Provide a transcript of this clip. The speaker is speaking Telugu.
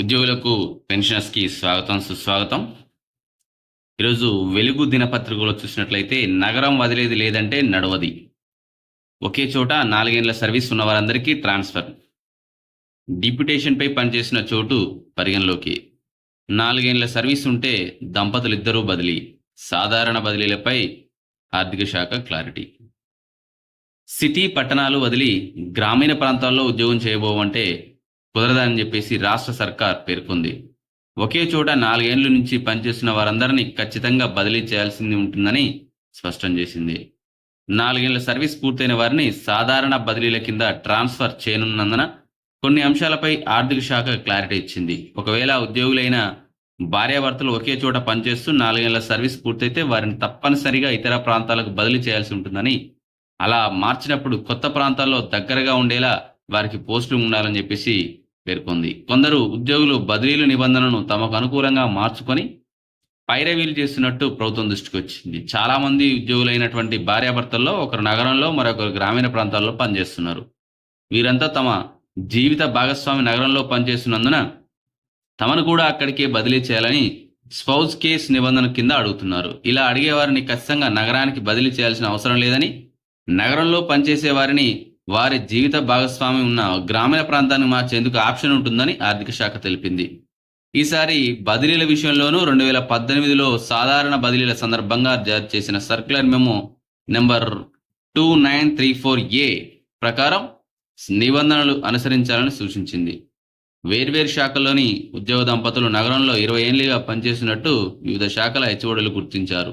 ఉద్యోగులకు పెన్షనర్స్కి స్వాగతం సుస్వాగతం. ఈరోజు వెలుగు దినపత్రికలో చూసినట్లయితే నగరం వదిలేది లేదంటే నడవది. ఒకే చోట నాలుగేళ్ళ సర్వీస్ ఉన్న వారందరికీ ట్రాన్స్ఫర్. డిప్యుటేషన్పై పనిచేసిన చోటు పరిగణలోకి. నాలుగేళ్ళ సర్వీస్ ఉంటే దంపతులిద్దరూ బదిలీ. సాధారణ బదిలీలపై ఆర్థిక శాఖ క్లారిటీ. సిటీ పట్టణాలు వదిలి గ్రామీణ ప్రాంతాల్లో ఉద్యోగం చేయబోవంటే కుదరదని చెప్పేసి రాష్ట్ర సర్కార్ పేర్కొంది. ఒకే చోట నాలుగేళ్ళ నుంచి పనిచేస్తున్న వారందరినీ ఖచ్చితంగా బదిలీ చేయాల్సింది ఉంటుందని స్పష్టం చేసింది. నాలుగేళ్ళ సర్వీస్ పూర్తయిన వారిని సాధారణ బదిలీల కింద ట్రాన్స్ఫర్ చేయనున్నందున కొన్ని అంశాలపై ఆర్థిక శాఖ క్లారిటీ ఇచ్చింది. ఒకవేళ ఉద్యోగులైన భార్యాభర్తలు ఒకే చోట పనిచేస్తూ నాలుగేళ్ళ సర్వీస్ పూర్తయితే వారిని తప్పనిసరిగా ఇతర ప్రాంతాలకు బదిలీ చేయాల్సి ఉంటుందని అలా మార్చినప్పుడు కొత్త ప్రాంతాల్లో దగ్గరగా ఉండేలా వారికి పోస్టులు ఉండాలని చెప్పేసి పేర్కొంది. కొందరు ఉద్యోగులు బదిలీలు నిబంధనలను తమకు అనుకూలంగా మార్చుకొని పైరవీలు చేస్తున్నట్టు ప్రభుత్వం దృష్టికి వచ్చింది. చాలామంది ఉద్యోగులైనటువంటి భార్యాభర్తల్లో ఒకరు నగరంలో మరొకరు గ్రామీణ ప్రాంతాల్లో పనిచేస్తున్నారు. వీరంతా తమ జీవిత భాగస్వామి నగరంలో పనిచేస్తున్నందున తమను కూడా అక్కడికే బదిలీ చేయాలని స్పౌజ్ కేస్ నిబంధన కింద అడుగుతున్నారు. ఇలా అడిగే వారిని ఖచ్చితంగా నగరానికి బదిలీ చేయాల్సిన అవసరం లేదని నగరంలో పనిచేసే వారిని వారి జీవిత భాగస్వామి ఉన్న గ్రామీణ ప్రాంతాన్ని మార్చేందుకు ఆప్షన్ ఉంటుందని ఆర్థిక శాఖ తెలిపింది. ఈసారి బదిలీల విషయంలోనూ రెండు వేల పద్దెనిమిదిలో సాధారణ బదిలీల సందర్భంగా జారీ చేసిన circular memo number two nine three four A ప్రకారం నిబంధనలు అనుసరించాలని సూచించింది. వేర్వేరు శాఖల్లోని ఉద్యోగ దంపతులు నగరంలో ఇరవై ఏళ్ళుగా పనిచేసినట్టు వివిధ శాఖల హెచ్ఓడీలు గుర్తించారు.